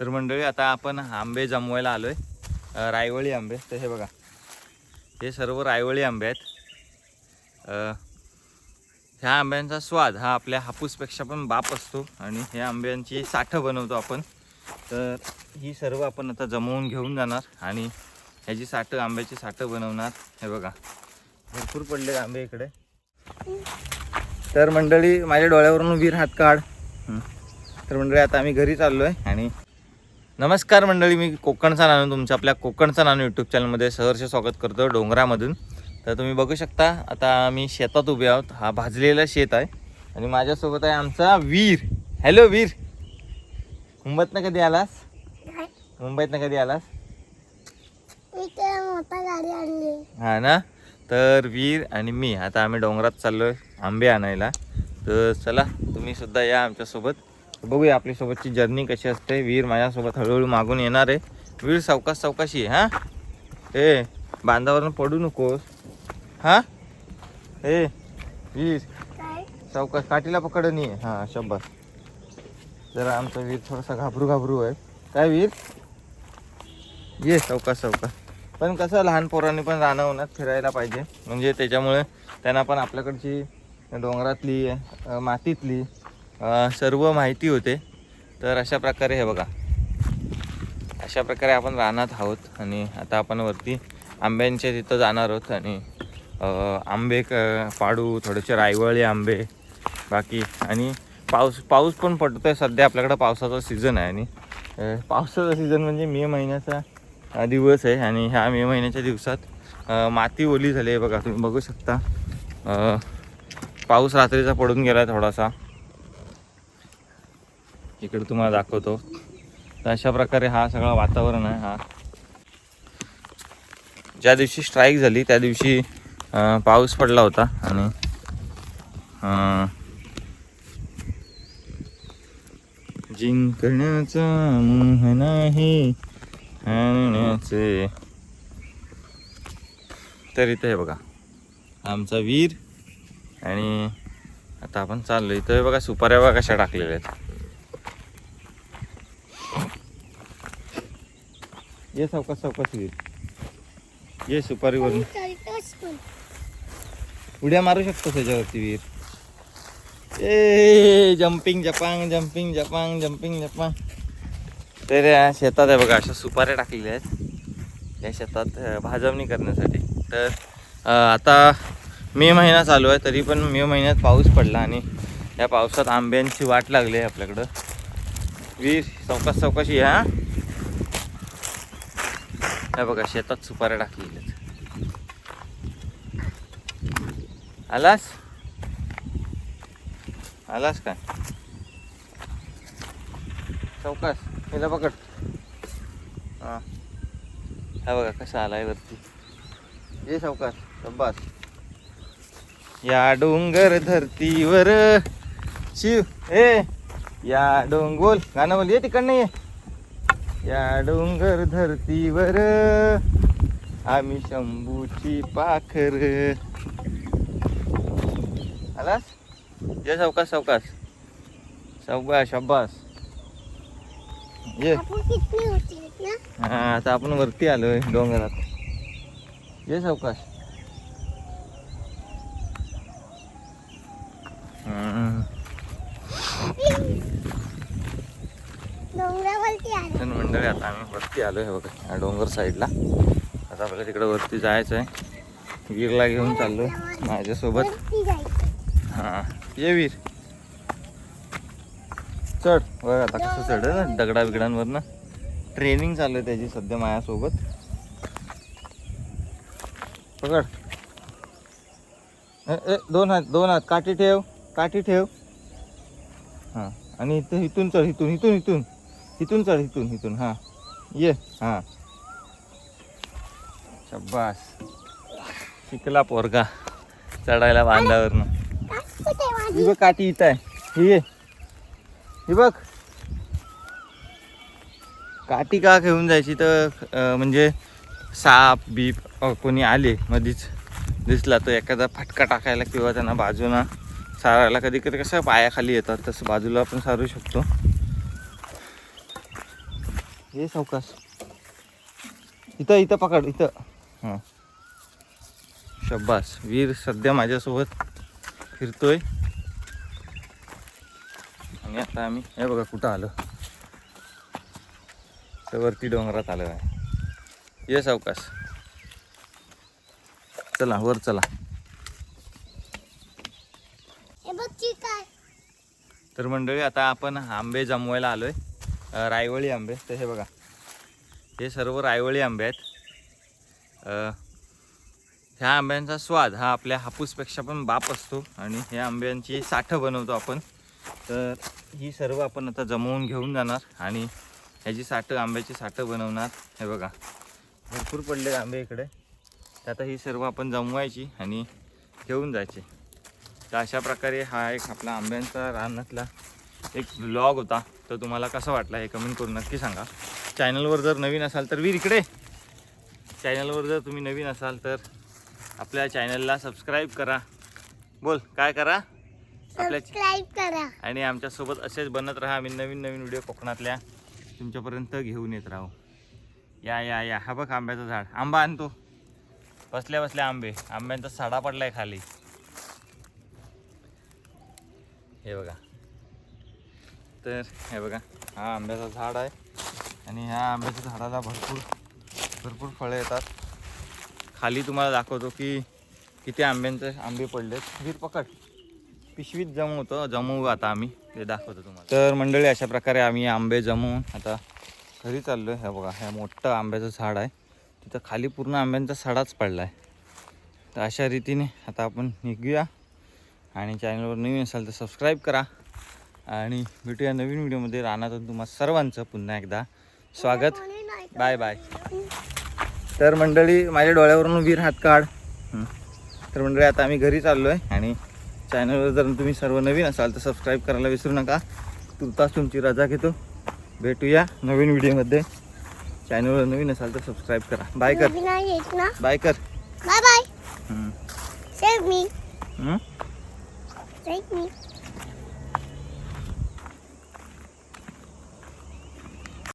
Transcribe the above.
तर मंडळी आता आपण आंबे जमवायला आलोय. रायवळी आंबे. तर हे बघा. हे सर्व रायवळी आंबे आहेत. ह्या आंब्यांचा स्वाद हा आपल्या हापूसपेक्षा पण बाप असतो आणि ह्या आंब्यांची साठं बनवतो आपण. तर ही सर्व आपण आता जमवून घेऊन जाणार आणि ह्याची साठं आंब्याची साठं बनवणार. हे बघा. भरपूर पडले आंबे इकडे. तर मंडळी माझ्या डोळ्यावरून वीर हात काढ. तर मंडळी आता आम्ही घरी चाललो आहे आणि नमस्कार मंडळी मी कोकणचा नानू तुमच्या आपल्या कोकणचा नानू यूट्यूब चॅनलमध्ये सहर्ष स्वागत करतो डोंगरामधून. तर तुम्ही बघू शकता आता आम्ही शेतात उभे आहोत. हा भाजलेला शेत आहे आणि माझ्यासोबत आहे आमचा वीर. हॅलो वीर. मुंबईतनं कधी आलास? मुंबईतनं कधी आलास? हा ना? तर वीर आणि मी आता आम्ही डोंगरात चाललोय आंबे आणायला. तर चला तुम्ही सुद्धा या आमच्यासोबत. बघूया आपली सोबतची जर्नी कशी असते. वीर माझ्यासोबत हळूहळू मागून येणार आहे. वीर सावकाश सावकाशी आहे, हा? ए बांधावरनं पडू नकोस. हा? ए वीर. सावकाश काठीला पकडून ये हां शब्बास जरा आमचा वीर थोडासा घाबरू घाबरू आहे. काय वीर? ये सावकाश सावकाश. पण कसं लहान पोरांनी पण रानं उन्हात फिरायला पाहिजे. म्हणजे त्याच्यामुळे त्यांना पण आपल्याकडची डोंगरातली मातीतली सर्व माहिती होते. तर अशा प्रकारे हे बघा. अशा प्रकारे आपण रानात आहोत आणि आता आपण वरती आंब्यांच्या तिथं जाणार आहोत आणि आंबे क पाडू थोडेसे रायवळे आंबे बाकी आणि पाऊस पाऊस पण पडतो आहे सध्या आपल्याकडं पावसाचा सीझन आहे आणि पावसाचा सीझन म्हणजे मे महिन्याचा दिवस आहे आणि ह्या मे महिन्याच्या दिवसात माती ओली झाली आहे बघा. तुम्ही बघू शकता. पाऊस रात्रीचा पडून गेला थोडासा. इकडे तुम्हाला दाखवतो. तर अशा प्रकारे हा सगळा वातावरण आहे हा. ज्या दिवशी स्ट्राईक झाली त्या दिवशी पाऊस पडला होता आणि जिंकण्याचा मोह नाही हारण्याचे तर इथे हे बघा आमचा वीर आणि आता आपण चाललो इथं हे बघा सुपाऱ्या बघा कशा टाकलेल्या आहेत. ये सावकाश सावकाश वीर ये सुपारीवरून. उड्या मारू शकतो त्याच्यावरती वीर. ए जम्पिंग जपांग जम्पिंग जपांग जम्पिंग जपांग तर या शेतात आहे बघा अशा सुपाऱ्या टाकलेल्या आहेत. या शेतात भाजवणी करण्यासाठी. तर आता मे महिना चालू आहे तरी पण मे महिन्यात पाऊस पडला आणि या पावसात आंब्यांची वाट लागली आहे आपल्याकडं. वीर सावकाश सावकाशी या हे बघा शेतात सुपाऱ्या टाकलेल्या आहेत. आलास? आलास काय चौकास हिला पकड. हा. हा बघा कसा आलाय वरती. ये चौकास शब्बास. या डोंगर धरतीवर. शिव ए या डोंगोल गाणं बोल ये तिकडनं ये. या डोंगर धरतीवर. आम्ही शंभूची पाखर. आलास? ये सावकाश सावकाश. सावकाश अब्बास ये. हा आता आपण वरती आलोय डोंगरात. ये सावकाश. तर मंडळी आता आम्ही वरती आलोय हे बघा या डोंगर साईडला. आता आपल्याला तिकडे वरती जायचं आहे वीरला घेऊन चाललोय माझ्यासोबत. वरती जायचं हा. ये वीर. चढ. बघ आता कसं चढ ना दगडा बिगडांवरनं ट्रेनिंग चालू आहे त्याची सध्या माझ्यासोबत. पकड. ए, ए, दोन हात दोन हात. काठी ठेव काठी ठेव. हां. आणि इथं इथून चढ इथून इथून इथून. तिथून चढ इथून इथून. हां. ये. हां. शब्बास शिकला पोरगा. चढायला बांधावरनं ही बघ काठी इथं आहे. ही ये. ही बघ. काठी का घेऊन जायची तर म्हणजे साप बीप कोणी आले मधीच दिसला तर एखादा फटका टाकायला किंवा त्यांना बाजूला सारायला. कधी कधी कसं पायाखाली येतात तसं बाजूला आपण सारू शकतो. ये सावकाश. इथं इथं पकड इथं. हां. शब्बास वीर सध्या माझ्यासोबत फिरतोय. आणि आता आम्ही हे बघा कुठं आलो. तर वरती डोंगरात आलो आहे ये सावकाश. चला वर चला. हे तर मंडळी आता आपण आंबे जमवायला आलोय. रायवळी आंबे तर हे बघा. हे सर्व रायवळी आंबे आहेत. ह्या आंब्यांचा स्वाद हा आपल्या हापूसपेक्षा पण बाप असतो आणि ह्या आंब्यांची साठं बनवतो आपण. तर ही सर्व आपण आता जमवून घेऊन जाणार आणि ह्याची साठं आंब्याची साठं बनवणार. हे बघा. भरपूर पडले आंबे इकडे. तर आता ही सर्व आपण जमवायची आणि घेऊन जायची. तर अशा प्रकारे हा एक आपला आंब्यांचा रानातला एक ब्लॉग होता. तर तुम्हाला कसा वाटला हे कमेंट करून नक्की सांगा. चॅनलवर जर नवीन असाल तर वीर इकडे. चॅनलवर जर तुम्ही नवीन असाल तर आपल्या चॅनलला सबस्क्राईब करा. बोल काय करा? आपल्या करा. आणि आमच्यासोबत असेच बनत राहा. आम्ही नवीन नवीन व्हिडिओ कोकणातल्या तुमच्यापर्यंत घेऊन येत राहू. या या या. हा बघ आंब्याचं झाड. आंबा आणतो. बसल्या बसल्या आंबे. आंब्यांचा साडा पडलाय खाली. हे बघा. तर हे बघा हा आंब्याचं झाड आहे आणि ह्या आंब्याच्या झाडाला भरपूर भरपूर फळं येतात. खाली तुम्हाला दाखवतो की किती आंब्यांचे आंबे पडलेत. वीर पकड. पिशवीत जमवतो जमवू आता आम्ही ते दाखवतो तुम्हाला. तर मंडळी अशा प्रकारे आम्ही आंबे जमवून आता घरी चाललो आहे हे बघा हे मोठं आंब्याचं झाड आहे. तिथं खाली पूर्ण आंब्यांचा सडाच पडला आहे तर अशा रीतीने आता आपण निघूया. आणि चॅनलवर नवीन असाल तर सबस्क्राईब करा. आणि भेटूया नवीन व्हिडिओमध्ये. राहणार तुम्हा सर्वांचं पुन्हा एकदा स्वागत. Bye bye. तर मंडळी माझ्या डोळ्यावरून वीर हात काढ. तर मंडळी आता आम्ही घरी चाललो आहे आणि चॅनलवर जर तुम्ही सर्व नवीन असाल तर सबस्क्राईब करायला विसरू नका. तुर्तास तुमची रजा घेतो. भेटूया नवीन व्हिडिओमध्ये. चॅनलवर नवीन असाल तर सबस्क्राईब करा. बाय कर. बाय कर. Bye bye. सेव्ह मी? सेव्ह मी